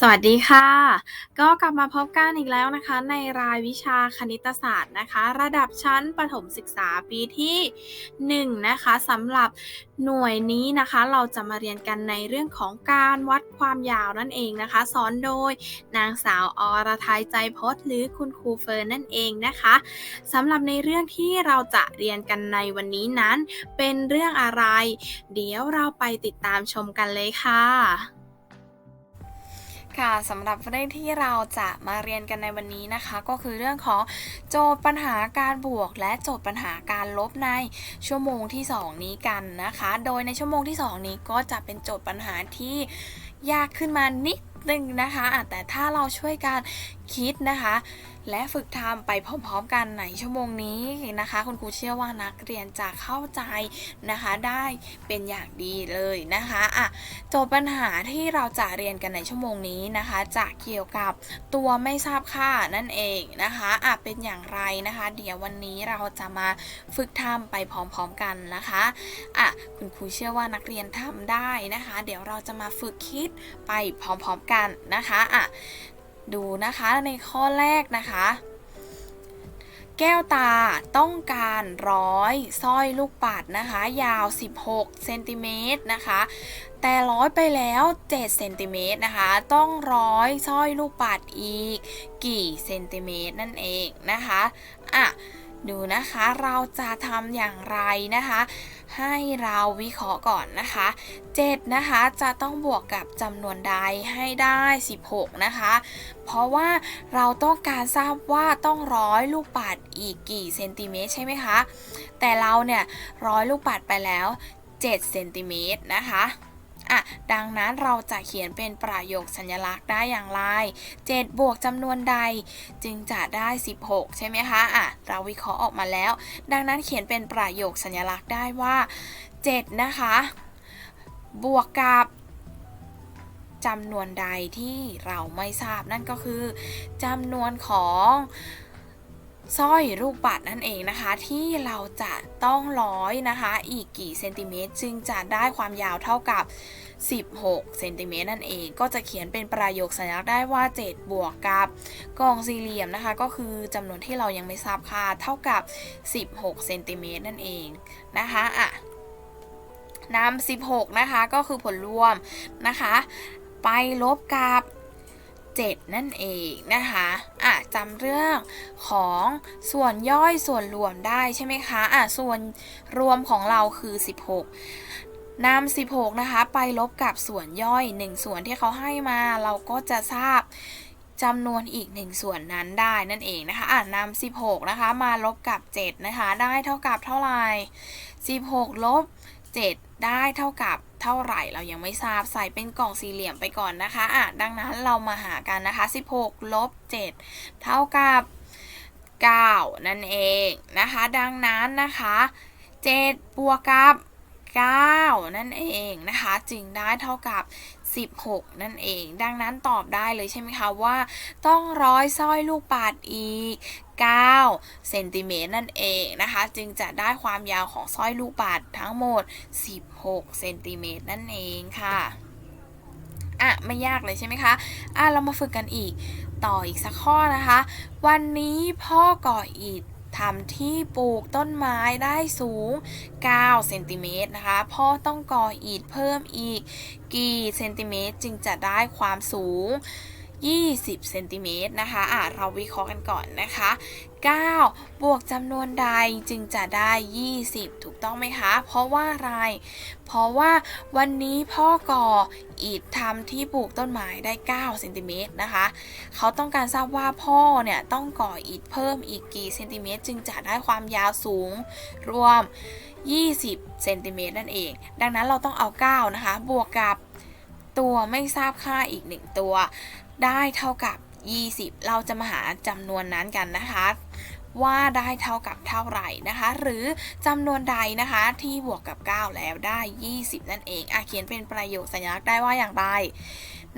สวัสดีค่ะ ก็กลับมาพบกันอีกแล้วนะคะ ในรายวิชาคณิตศาสตร์นะคะ ระดับชั้นประถมศึกษาปีที่ 1 นะคะสำหรับหน่วยนี้นะคะ เราจะมาเรียนกันในเรื่องของการวัดความยาวนั่นเองนะคะ สอนโดยนางสาวอรทัยใจพจน์หรือคุณครูเฟิร์นนั่นเองนะคะสำหรับในเรื่องที่เราจะเรียนกันในวันนี้นั้น เป็นเรื่องอะไร เดี๋ยวเราไปติดตามชมกันเลยค่ะ ค่ะสำหรับเรื่องที่เราจะมาเรียนกันในวันนี้นะคะ ก็คือเรื่องของโจทย์ปัญหาการบวก และโจทย์ปัญหาการลบในชั่วโมงที่ 2 นี้กันนะคะ โดยในชั่วโมงที่ 2 นี้ก็จะเป็นโจทย์ปัญหาที่ยากขึ้นมานิดนึงนะคะอะแต่ถ้าเราช่วยกัน คิดนะคะ และฝึกทำไปพร้อมๆกันในชั่วโมงนี้นะคะ คุณครูเชื่อว่านักเรียนจะเข้าใจนะคะ ได้เป็นอย่างดีเลยนะคะอะโจทย์ปัญหาที่เราจะเรียนกันในชั่วโมงนี้นะคะจะเกี่ยวกับตัวไม่ทราบค่านั่นเองนะคะอะเป็นอย่างไรนะคะ เดี๋ยววันนี้เราจะมาฝึกทำไปพร้อมๆกันนะคะอะคุณครูเชื่อว่านักเรียนทำได้นะคะ เดี๋ยวเราจะมาฝึกคิดไปพร้อมๆกันนะคะอะ ดูนะคะในข้อแรกนะคะ แก้วตาต้องการร้อยสร้อยลูกปัดนะคะ ยาว 16เซนติเมตรนะคะ แต่ร้อยไปแล้ว7เซนติเมตรนะคะ ต้องร้อยสร้อยลูกปัดอีกกี่เซนติเมตรนั่นเองนะคะอะ ดูนะคะเราจะทำอย่างไรนะคะ ให้เราวิเคราะห์ก่อนนะคะ 7 นะคะจะต้องบวกกับจำนวนใดให้ได้ 16 นะคะ เพราะว่าเราต้องการทราบว่าต้องร้อยลูกปัดอีกกี่เซนติเมตรใช่ไหมคะ แต่เราเนี่ยร้อยลูกปัดไปแล้ว 7 เซนติเมตรนะคะ อะ ดังนั้นเราจะเขียนเป็นประโยคสัญลักษณ์ได้อย่างไร 7 บวกจำนวนใดจึงจะได้ 16 ใช่ไหมคะ อะ เราวิเคราะห์ออกมาแล้ว ดังนั้นเขียนเป็นประโยคสัญลักษณ์ได้ว่า 7 นะคะ บวกกับจำนวนใดที่เราไม่ทราบนั่นก็คือจำนวนของ สร้อยลูกปัดนั่นเองนะคะ ที่เราจะต้องร้อยนะคะ อีกกี่เซนติเมตรจึงจะได้ความยาวเท่ากับ 16เซนติเมตรนั่นเอง ก็จะเขียนเป็นประโยคสัญลักษณ์ได้ว่า 7 บวกกับกล่องสี่เหลี่ยมนะคะ ก็คือจำนวนที่เรายังไม่ทราบค่าเท่ากับ 16เซนติเมตรนั่นเองนะคะอะนำ16 นะคะ ก็คือผลรวมนะคะ ไปลบกับ 7 นั่นเองนะคะอะจำเรื่องของส่วนย่อยส่วนรวมได้ใช่ไหมคะอะส่วนรวมของเราคือ 16นำ16 นะคะ ไปลบกับส่วนย่อย 1 ส่วนที่เขาให้มาเราก็จะทราบจำนวนอีก 1 ส่วนนั้นได้นั่นเองนะคะอ่านำ16 นะคะ มาลบกับ 7 นะคะ ได้เท่ากับเท่าไหร่16 ลบ 7 ได้เท่ากับ เท่าไหร่เรายังไม่ทราบใส่เป็นกล่องสี่เหลี่ยมไปก่อนนะคะอะดังนั้นเรามาหากันนะคะ 16ลบ7เท่ากับ 9 นั่นเองนะคะ ดังนั้นนะคะ7บวกกับ 9 นั่นเองนะคะ จึงได้เท่ากับ 16 นั่นเอง ดังนั้นตอบได้เลยใช่ไหมคะว่า ต้องร้อยสร้อยลูกปัดอีก 9 เซนติเมตรนั่นเองนะคะ จึงจะได้ความยาวของสร้อยลูกปัดทั้งหมด 16 เซนติเมตรนั่นเองค่ะอะไม่ยากเลยใช่ไหมคะอะเรามาฝึกกันอีกต่ออีกสักข้อนะคะ วันนี้พ่อก่ออิฐ ทำที่ปลูกต้นไม้ได้สูง 9 เซนติเมตรนะคะพ่อต้องก่ออิฐเพิ่มอีกกี่เซนติเมตรจึงจะได้ความสูง 20เซนติเมตรนะคะอะเราวิเคราะห์กันก่อนนะคะ 9 บวกจำนวนใดจึงจะได้ 20 ถูกต้องไหมคะ เพราะว่าอะไร เพราะว่าวันนี้พ่อก่ออิฐทำที่ปลูกต้นไม้ได้ 9 เซนติเมตรนะคะ เขาต้องการทราบว่าพ่อเนี่ยต้องก่ออิฐเพิ่มอีกกี่เซนติเมตรจึงจะได้ความยาวสูงรวม 20 เซนติเมตรนั่นเอง ดังนั้นเราต้องเอา 9 นะคะ บวกกับตัวไม่ทราบค่าอีก 1 ตัว ได้เท่ากับ 20 เราจะมาหาจำนวนนั้นกันนะคะ ว่าได้เท่ากับเท่าไหร่นะคะ หรือจำนวนใดนะคะที่บวกกับ 9 แล้วได้ 20 นั่นเองอะเขียนเป็นประโยคสัญลักษณ์ได้ว่าอย่างไร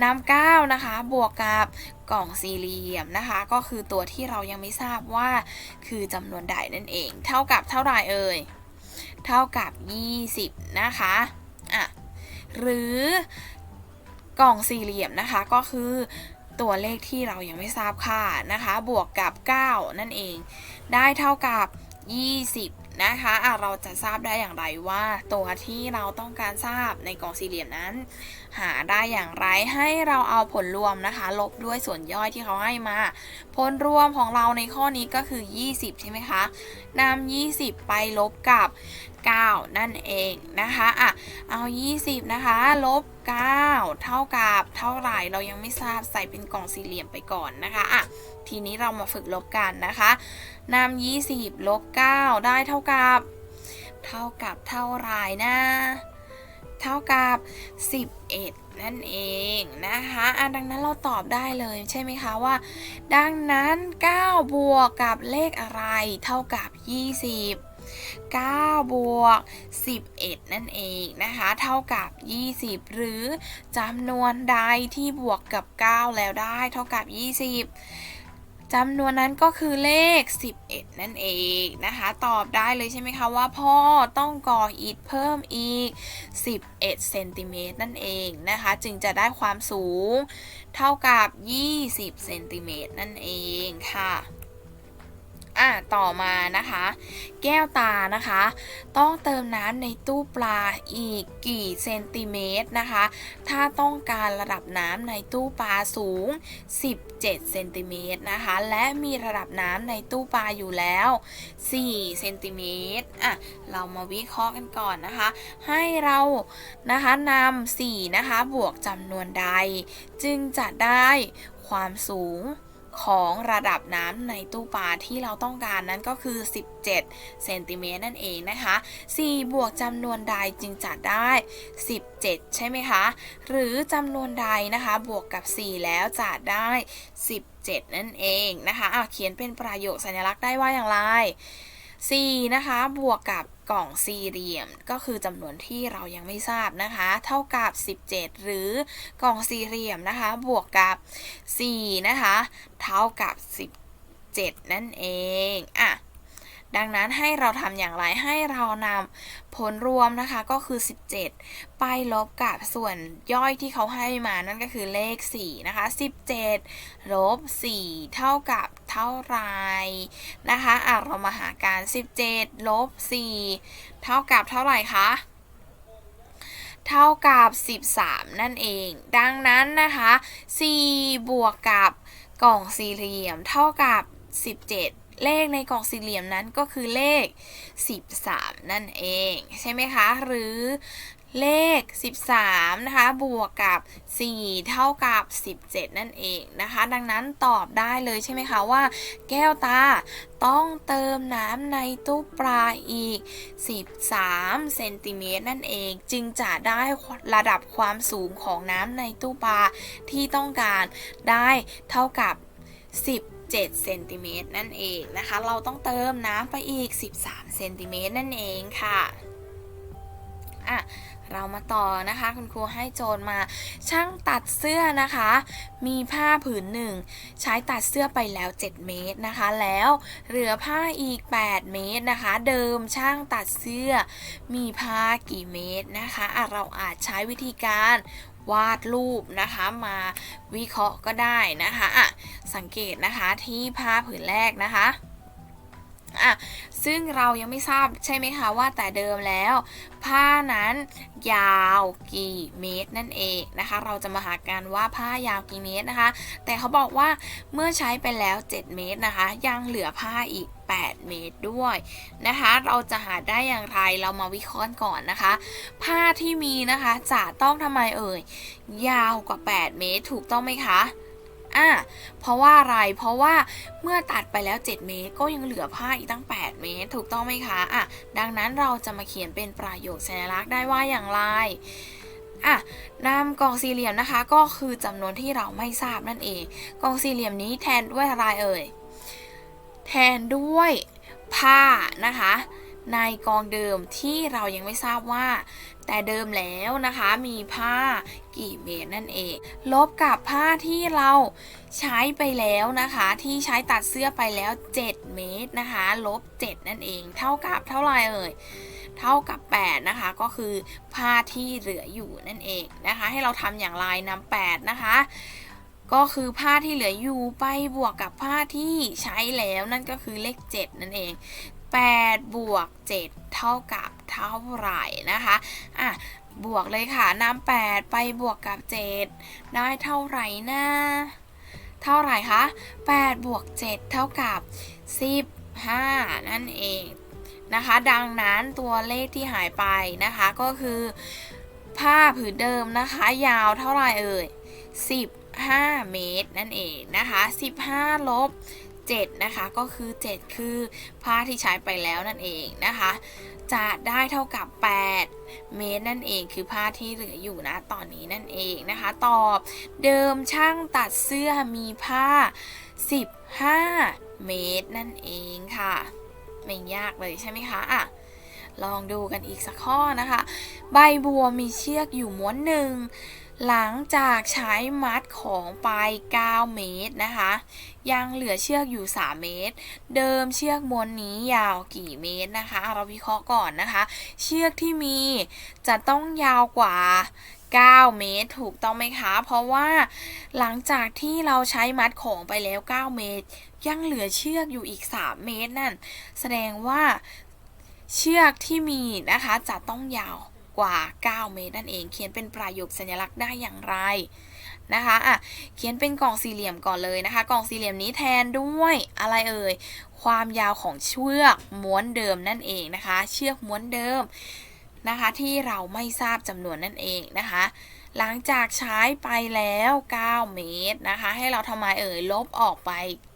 นำ9นะคะบวกกับกล่องสี่เหลี่ยมนะคะ ก็คือตัวที่เรายังไม่ทราบว่า คือจำนวนใดนั่นเอง เท่ากับเท่าไหร่เอ่ยเท่ากับ 20 นะคะอะหรือ กล่องสี่เหลี่ยมนะคะก็คือตัวเลขที่เรายังไม่ทราบค่านะคะ บวกกับ 9 นั่นเอง ได้เท่ากับ 20 นะคะอะเราจะทราบได้อย่างไรว่า ตัวที่เราต้องการทราบในกล่องสี่เหลี่ยมนั้น หาได้อย่างไรให้เราเอาผลรวมนะคะ ลบด้วยส่วนย่อยที่เขาให้มา ผลรวมของเราในข้อนี้ก็คือ 20 ใช่ไหมคะนำ20 ไปลบกับ 9 นั่นเองนะคะอะเอา 20 นะคะ ลบ 9 เท่ากับเท่าไหร่เรายังไม่ทราบใส่เป็นกล่องสี่เหลี่ยมไปก่อนนะคะอะทีนี้เรามาฝึกลบกันนะคะ นำ20ลบ9ได้เท่ากับ เท่ากับเท่าไรนะ เท่ากับ 11 นั่นเองนะคะอะดังนั้นเราตอบได้เลยใช่ไหมคะว่า ดังนั้น 9 บวกกับเลขอะไร เท่ากับ 20 9 บวก 11 นั่นเองนะคะ เท่ากับ 20 หรือจำนวนใดที่บวกกับ 9 แล้วได้ เท่ากับ 20 จำนวนนั้นก็คือเลข 11 นั่นเองนะคะ ตอบได้เลยใช่ไหมคะว่าพ่อต้องก่ออิฐเพิ่มอีก 11เซนติเมตรนั่นเองนะคะ จึงจะได้ความสูงเท่ากับ 20เซนติเมตรนั่นเองค่ะ อะต่อมานะคะ แก้วตานะคะ ต้องเติมน้ำในตู้ปลาอีกกี่เซนติเมตรนะคะ ถ้าต้องการระดับน้ำในตู้ปลาสูง 17เซนติเมตรนะคะ และมีระดับน้ำในตู้ปลาอยู่แล้ว 4 เซนติเมตรอะเรามาวิเคราะห์กันก่อนนะคะ ให้เรานะคะนำ4นะคะบวกจำนวนใด จึงจะได้ความสูง ของระดับน้ำในตู้ปลาที่เราต้องการนั้นก็คือ 17 เซนติเมตรนั่นเองนะคะ 4 บวกจำนวนใดจึงจัดได้ 17 ใช่ไหมคะ หรือจำนวนใดนะคะบวกกับ 4 แล้วจัดได้ 17 นั่นเองนะคะอะเขียนเป็นประโยคสัญลักษณ์ได้ว่าอย่างไร C นะคะ บวกกับกล่องสี่เหลี่ยม ก็คือจำนวนที่เรายังไม่ทราบนะคะ เท่ากับ 17 หรือกล่องสี่เหลี่ยมนะคะ บวกกับ4นะคะ เท่ากับ 17 นั่นเอง อะ ดังนั้นให้เราทำอย่างไรให้เรานำผลรวมนะคะก็คือ 17 ไปลบกับส่วนย่อยที่เขาให้มานั่นก็คือเลข4นะคะ17ลบ4เท่ากับเท่าไรนะคะอะเรามาหาการ 17ลบ4เท่ากับเท่าไหร่คะเท่ากับ 13 นั่นเอง ดังนั้นนะคะ 4 บวกกับกล่องสี่เหลี่ยมเท่ากับ 17 เลขในกล่องสี่เหลี่ยมนั้นก็คือเลข 13 นั่นเองใช่ไหมคะ หรือเลข 13 นะคะ บวกกับ 4 เท่ากับ 17 นั่นเองนะคะ ดังนั้นตอบได้เลยใช่ไหมคะว่า แก้วตาต้องเติมน้ำในตู้ปลาอีก 13 เซนติเมตรนั่นเอง จึงจะได้ระดับความสูงของน้ำในตู้ปลาที่ต้องการได้เท่ากับ 7เซนติเมตรนั่นเองนะคะ เราต้องเติมน้ำไปอีก 13เซนติเมตรนั่นเองค่ะอะเรามาต่อนะคะ คุณครูให้โจทย์มา ช่างตัดเสื้อนะคะ มีผ้าผืนหนึ่งใช้ตัดเสื้อไปแล้ว 7 เมตรนะคะ แล้วเหลือผ้าอีก 8 เมตรนะคะ เดิมช่างตัดเสื้อ มีผ้ากี่เมตรนะคะะเราอาจใช้วิธีการ วาดรูปนะคะมาวิเคราะห์ก็ได้นะคะอะสังเกตนะคะที่ผ้าผืนแรกนะคะอะซึ่งเรายังไม่ทราบใช่ไหมคะว่าแต่เดิมแล้ว ผ้านั้นยาวกี่เมตรนั่นเองนะคะ เราจะมาหากันว่าผ้ายาวกี่เมตรนะคะ แต่เขาบอกว่าเมื่อใช้ไปแล้ว 7 เมตรนะคะ ยังเหลือผ้าอีก 8 เมตรด้วยนะคะ เราจะหาได้อย่างไรเรามาวิเคราะห์ก่อนนะคะ ผ้าที่มีนะคะจะต้องทำไมเอ่ย ยาวกว่า 8 เมตรถูกต้องไหมคะอะเพราะว่าอะไร เพราะว่าเมื่อตัดไปแล้ว 7 เมตร ก็ยังเหลือผ้าอีกตั้ง 8 เมตร ถูกต้องไหมคะอะดังนั้นเราจะมาเขียนเป็นประโยคสัญลักษณ์ได้ว่าอย่างไรอะนำกล่องสี่เหลี่ยมนะคะ ก็คือจำนวนที่เราไม่ทราบนั่นเอง กล่องสี่เหลี่ยมนี้แทนด้วยอะไรเอ่ย แทนด้วยผ้านะคะ ในกองเดิมที่เรายังไม่ทราบว่า แต่เดิมแล้วนะคะมีผ้ากี่เมตรนั่นเอง ลบกับผ้าที่เราใช้ไปแล้วนะคะ ที่ใช้ตัดเสื้อไปแล้ว 7 เมตรนะคะ ลบ 7 นั่นเอง เท่ากับเท่าไหร่เอ่ยเท่ากับ 8 นะคะ ก็คือผ้าที่เหลืออยู่นั่นเองนะคะ ให้เราทำอย่างไรนำ8นะคะ ก็คือผ้าที่เหลืออยู่ไปบวกกับผ้าที่ใช้แล้วนั่นก็คือเลข 7 นั่นเอง 8 บวก 7 เท่ากับเท่าไหร่นะคะอะบวกเลยค่ะนำ8 ไปบวกกับ 7 ได้เท่าไหร่นะเท่าไหร่คะ8บวก7เท่ากับ 15 นั่นเองนะคะ ดังนั้นตัวเลขที่หายไปนะคะก็คือ ผ้าผืนเดิมนะคะ ยาวเท่าไหร่เอ่ย 15 เมตรนั่นเองนะคะ 15 ลบ 7 นะคะ ก็คือ 7 คือผ้าที่ใช้ไปแล้วนั่นเองนะคะ จะได้เท่ากับ 8 เมตรนั่นเอง คือผ้าที่เหลืออยู่นะตอนนี้นั่นเองนะคะ ตอบเดิมช่างตัดเสื้อมีผ้า 15 เมตรนั่นเองค่ะ ไม่ยากเลยใช่ไหมคะอะลองดูกันอีกสักข้อนะคะ ใบบัวมีเชือกอยู่ม้วนหนึ่ง หลังจากใช้มัดของไป 9 เมตรนะคะ ยังเหลือเชือกอยู่ 3 เมตร เดิมเชือกมวนนี้ยาวกี่เมตรนะคะ เราวิเคราะห์ก่อนนะคะ เชือกที่มีจะต้องยาวกว่า 9 เมตรถูกต้องไหมคะ เพราะว่าหลังจากที่เราใช้มัดของไปแล้ว 9 เมตร ยังเหลือเชือกอยู่อีก 3 เมตรนั่น แสดงว่าเชือกที่มีนะคะจะต้องยาว กว่า 9 เมตรนั่นเอง เขียนเป็นประโยคสัญลักษณ์ได้อย่างไรนะคะอะเขียนเป็นกล่องสี่เหลี่ยมก่อนเลยนะคะ กล่องสี่เหลี่ยมนี้แทนด้วยอะไรเอ่ย ความยาวของเชือกม้วนเดิมนั่นเองนะคะ เชือกม้วนเดิมนะคะที่เราไม่ทราบจำนวนนั่นเองนะคะ หลังจากใช้ไปแล้ว 9 เมตรนะคะ ให้เราทำไมเอ่ยลบออกไป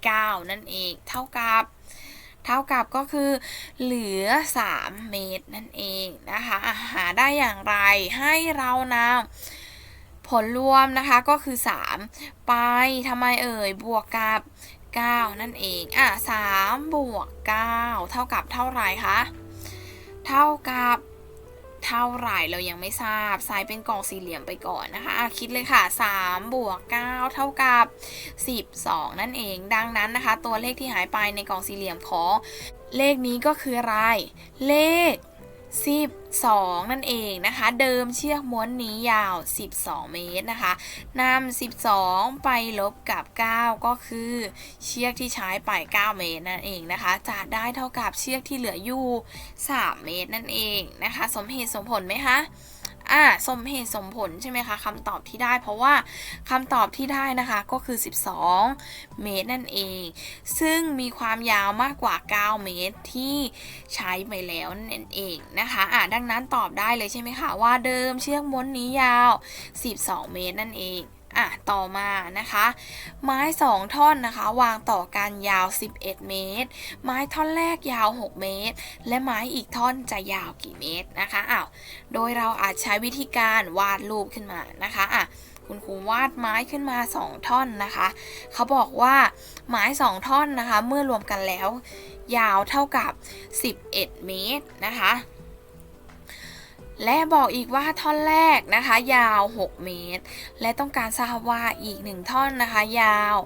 9 นั่นเอง เท่ากับ เท่ากับก็คือเหลือ 3 เมตรนั่นเองนะคะหาได้อย่างไรให้เรานำผลรวมนะคะก็คือ 3 ไปทำไมเอ่ยบวกกับ 9 นั่นเองอะ3บวก 9 เท่ากับเท่าไหร่คะ เท่ากับ เท่าไหร่เรายังไม่ทราบใส่เป็นกล่องสี่เหลี่ยมไปก่อนนะคะะคิดเลยค่ะ3บวก9เท่ากับ 12 นั่นเอง ดังนั้นนะคะ ตัวเลขที่หายไปในกล่องสี่เหลี่ยมของเลขนี้ก็คืออะไร เลข 12 นั่นเองนะคะ เดิมเชือกม้วนนี้ยาว 12 เมตรนะคะนำ12 ไปลบกับ 9 ก็คือ เชือกที่ใช้ไป 9 เมตรนั่นเองนะคะ จะได้เท่ากับเชือกที่เหลืออยู่ 3 เมตรนั่นเองนะคะ สมเหตุสมผลไหมคะ อ่าสมเหตุสมผลใช่ไหมคะคำตอบที่ได้ เพราะว่าคำตอบที่ได้นะคะก็คือ 12 เมตรนั่นเอง ซึ่งมีความยาวมากกว่า 9 เมตรที่ใช้ไปแล้วนั่นเองนะคะอ่าดังนั้นตอบได้เลยใช่ไหมคะว่าเดิมเชือกม้วนนี้ยาว 12 เมตรนั่นเอง อะต่อมานะคะ ไม้ 2 ท่อนนะคะ วางต่อกันยาว 11 เมตร ไม้ท่อนแรกยาว 6 เมตร และไม้อีกท่อนจะยาวกี่เมตรนะคะอ้าวโดยเราอาจใช้วิธีการวาดรูปขึ้นมานะคะอะคุณครูวาดไม้ขึ้นมา 2 ท่อนนะคะ เขาบอกว่าไม้ 2 ท่อนนะคะ เมื่อรวมกันแล้ว ยาวเท่ากับ 11 เมตรนะคะ และบอกอีกว่าท่อนแรกนะคะ ยาว 6 เมตร และต้องการทราบว่าอีกหนึ่งท่อนนะคะ ยาว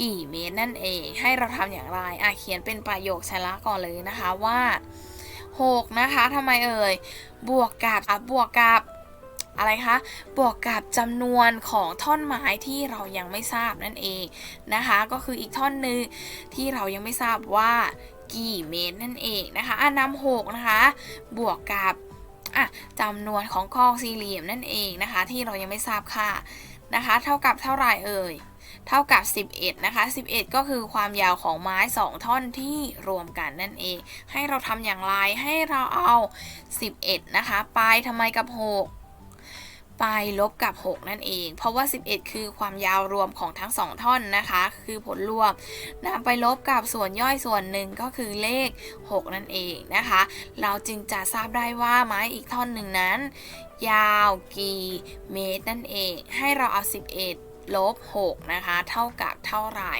กี่เมตรนั่นเอง ให้เราทำอย่างไรอะเขียนเป็นประโยคชละก่อนเลยนะคะว่า 6 นะคะทำไมเอ่ย บวกกับอะบวกกับอะไรคะ บวกกับจำนวนของท่อนไม้ที่เรายังไม่ทราบนั่นเองนะคะ ก็คืออีกท่อนหนึ่งที่เรายังไม่ทราบว่ากี่เมตรนั่นเองนะคะอะนำหกนะคะ บวกกับ อะจำนวนของกองสี่เหลี่ยมนั่นเองนะคะ ที่เรายังไม่ทราบค่านะคะ เท่ากับเท่าไหร่เอ่ยเท่ากับ 11 นะคะ 11 ก็คือความยาวของไม้ 2 ท่อนที่รวมกันนั่นเอง ให้เราทำอย่างไร ให้เราเอา 11 นะคะ ไปทำไมกับ 6 ไปลบกับ 6 นั่นเอง เพราะว่า 11 คือความยาวรวมของทั้ง 2 ท่อนนะคะ คือผลรวมนะไปลบกับส่วนย่อยส่วนหนึ่งก็คือเลข 6 นั่นเองนะคะ เราจึงจะทราบได้ว่าไม้อีกท่อนหนึ่งนั้น ยาวกี่เมตรนั่นเอง ให้เราเอา 11ลบ6นะคะ เท่ากับเท่าไหร่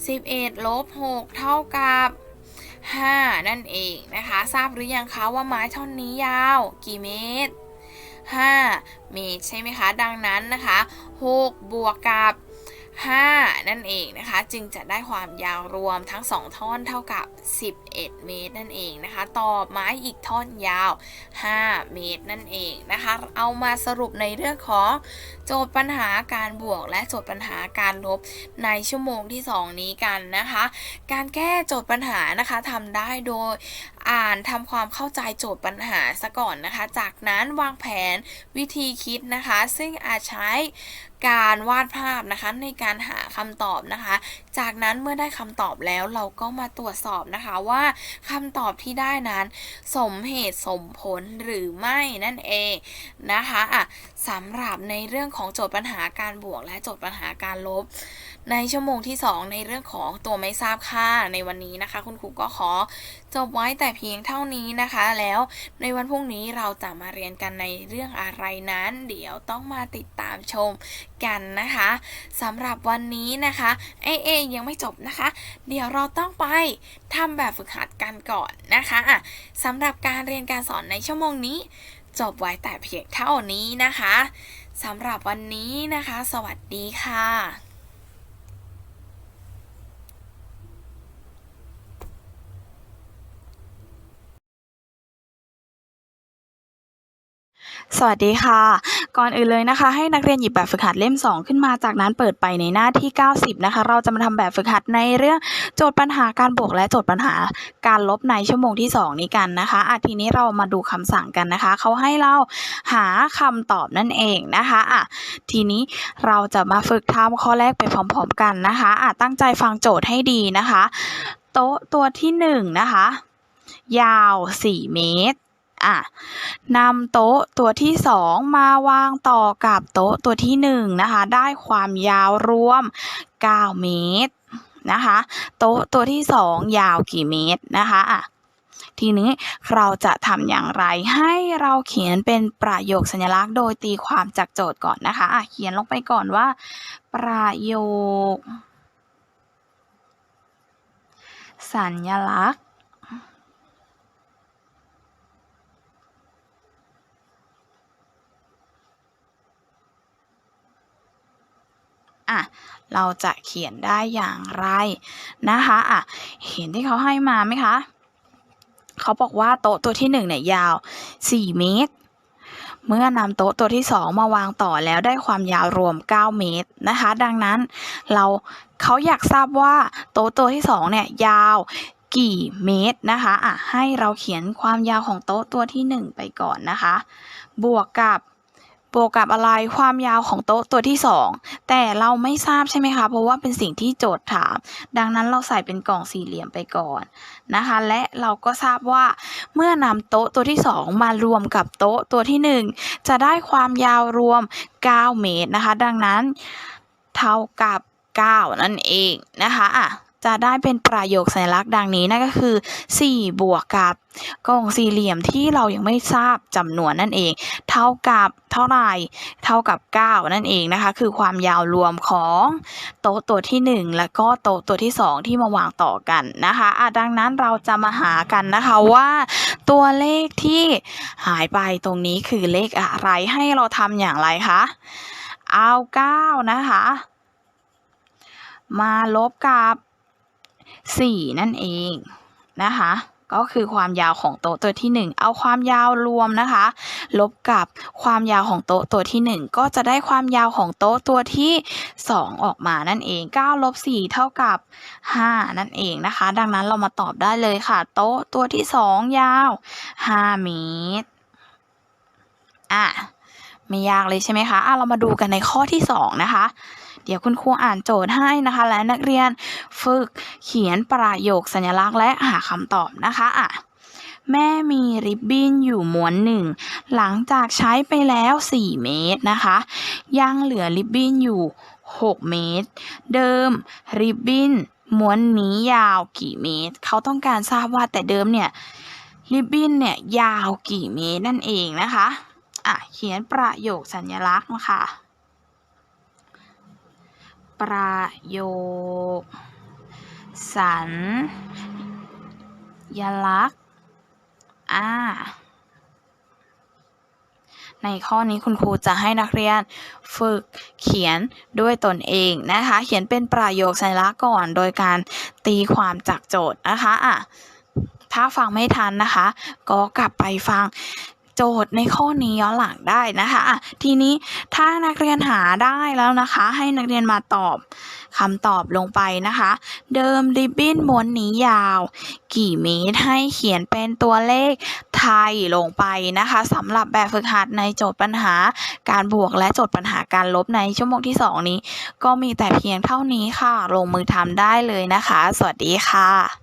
11ลบ6เท่ากับ 5 นั่นเองนะคะ ทราบหรือยังคะว่าไม้ท่อนนี้ยาว กี่เมตร 5เมตรใช่ไหมคะ ดังนั้นนะคะ6บวกกับ5 นั่นเองนะคะ จึงจะได้ความยาวรวมทั้ง 2 ท่อนเท่ากับ 11 เมตรนั่นเองนะคะ ต่อไม้อีกท่อนยาว 5 เมตรนั่นเองนะคะ เอามาสรุปในเรื่องของโจทย์ปัญหาการบวกและโจทย์ปัญหาการลบในชั่วโมงที่ 2 นี้กันนะคะ การแก้โจทย์ปัญหานะคะทำได้โดย อ่านทำความเข้าใจโจทย์ปัญหาซะก่อนนะคะ จากนั้นวางแผนวิธีคิดนะคะ ซึ่งอาจใช้การวาดภาพนะคะในการหาคำตอบนะคะ จากนั้นเมื่อได้คำตอบแล้วเราก็มาตรวจสอบนะคะว่าคำตอบที่ได้นั้น สมเหตุสมผลหรือไม่นั่นเองนะคะอะสำหรับในเรื่องของโจทย์ปัญหาการบวกและโจทย์ปัญหาการลบ ในชั่วโมงที่ 2 ในเรื่องของตัวไม่ทราบค่าในวันนี้นะคะ คุณครูก็ขอ จบไว้แต่เพียงเท่านี้นะคะ แล้วในวันพรุ่งนี้เราจะมาเรียนกันในเรื่องอะไรนั้น เดี๋ยวต้องมาติดตามชมกันนะคะสำหรับวันนี้นะคะเอเอยังไม่จบนะคะ เดี๋ยวเราต้องไปทำแบบฝึกหัดกันก่อนนะคะอะสำหรับการเรียนการสอนในชั่วโมงนี้ จบไว้แต่เพียงเท่านี้นะคะสำหรับวันนี้นะคะ สวัสดีค่ะ สวัสดีค่ะ ก่อนอื่นเลยนะคะ ให้นักเรียนหยิบแบบฝึกหัดเล่ม 2 ขึ้นมาจากนั้นเปิดไปในหน้าที่ 90 นะคะ เราจะมาทำแบบฝึกหัดในเรื่องโจทย์ปัญหาการบวกและโจทย์ปัญหาการลบในชั่วโมงที่ 2 นี้กันนะคะอะทีนี้เรามาดูคำสั่งกันนะคะ เขาให้เราหาคำตอบนั่นเองนะคะอะทีนี้เราจะมาฝึกทำข้อแรกไปพร้อม ๆ กันนะคะอะตั้งใจฟังโจทย์ให้ดีนะคะ โต๊ะตัวที่1นะคะ ยาว 4 เมตร อะนำโต๊ะตัวที่สองมาวางต่อกับโต๊ะตัวที่หนึ่งนะคะ ได้ความยาวรวม 9 เมตรนะคะ โต๊ะตัวที่สองยาวกี่เมตรนะคะอะทีนี้เราจะทำอย่างไรให้เราเขียนเป็นประโยคสัญลักษณ์ โดยตีความจากโจทย์ก่อนนะคะอะเขียนลงไปก่อนว่า ประโยค สัญลักษณ์ อะเราจะเขียนได้อย่างไรนะคะอะเห็นที่เขาให้มาไหมคะ เขาบอกว่าโต๊ะตัวที่หนึ่งเนี่ยยาว 4 เมตร เมื่อนำโต๊ะตัวที่สองมาวางต่อแล้วได้ความยาวรวม 9 เมตรนะคะ ดังนั้นเราเขาอยากทราบว่าโต๊ะตัวที่สองเนี่ยยาวกี่เมตรนะคะอะให้เราเขียนความยาวของโต๊ะตัวที่หนึ่งไปก่อนนะคะ บวกกับ บวกกับอะไรความยาวของโต๊ะตัวที่สองแต่เราไม่ทราบใช่ไหมคะ เพราะว่าเป็นสิ่งที่โจทย์ถาม ดังนั้นเราใส่เป็นกล่องสี่เหลี่ยมไปก่อนนะคะ และเราก็ทราบว่าเมื่อนำโต๊ะตัวที่สองมารวมกับโต๊ะตัวที่หนึ่งจะได้ความยาวรวม 9 เมตรนะคะ ดังนั้นเท่ากับ 9 นั่นเองนะคะอะจะได้เป็นประโยคสัญลักษณ์ดังนี้นั่นก็คือ 4 บวกกับ กล่องสี่เหลี่ยมที่เรายังไม่ทราบจำนวนนั่นเอง เท่ากับเท่าไหร่เท่ากับ 9 นั่นเองนะคะ คือความยาวรวมของโต๊ะตัวที่ 1 แล้วก็โต๊ะตัวที่ 2 ที่มาวางต่อกันนะคะะดังนั้นเราจะมาหากันนะคะว่า ตัวเลขที่หายไปตรงนี้คือเลขอะไรให้เราทำอย่างไรคะเอา 9 นะคะ มาลบกับ 4 นั่นเองนะคะ ก็คือความยาวของโต๊ะตัวที่ 1 เอาความยาวรวมนะคะ ลบกับความยาวของโต๊ะตัวที่ 1 ก็จะได้ความยาวของโต๊ะตัวที่ 2 ออกมานั่นเอง9ลบ4เท่ากับ 5 นั่นเองนะคะ ดังนั้นเรามาตอบได้เลยค่ะ โต๊ะตัวที่ 2 ยาว 5 เมตรอะไม่ยากเลยใช่ไหมคะอะเรามาดูกันในข้อที่ 2 นะคะ เดี๋ยวคุณครูอ่านโจทย์ให้นะคะ และนักเรียนฝึกเขียนประโยคสัญลักษณ์และหาคำตอบนะคะอะแม่มีริบบิ้นอยู่ม้วนหนึ่ง หลังจากใช้ไปแล้ว 4 เมตรนะคะ ยังเหลือริบบิ้นอยู่ 6 เมตร เดิมริบบิ้นม้วนนี้ยาวกี่เมตร เขาต้องการทราบว่าแต่เดิมเนี่ยริบบิ้นเนี่ยยาวกี่เมตรนั่นเองนะคะ อะ เขียนประโยคสัญลักษณ์นะคะ ประโยค สัญยลักษณ์อ่าในข้อนี้คุณครูจะให้นักเรียนฝึกเขียนด้วยตนเองนะคะ เขียนเป็นประโยคสัญลักษณ์ก่อนโดยการตีความจากโจทย์นะคะอะถ้าฟังไม่ทันนะคะ ก็กลับไปฟัง โจทย์ในข้อนี้ย้อนหลังได้นะคะ ทีนี้ถ้านักเรียนหาได้แล้วนะคะ ให้นักเรียนมาตอบคำตอบลงไปนะคะ เดิมริบบิ้นม้วนนี้ยาว กี่เมตรให้เขียนเป็นตัวเลขไทยลงไปนะคะสำหรับแบบฝึกหัดในโจทย์ปัญหาการบวกและโจทย์ปัญหาการลบในชั่วโมงที่ 2 นี้ ก็มีแต่เพียงเท่านี้ค่ะ ลงมือทำได้เลยนะคะ สวัสดีค่ะ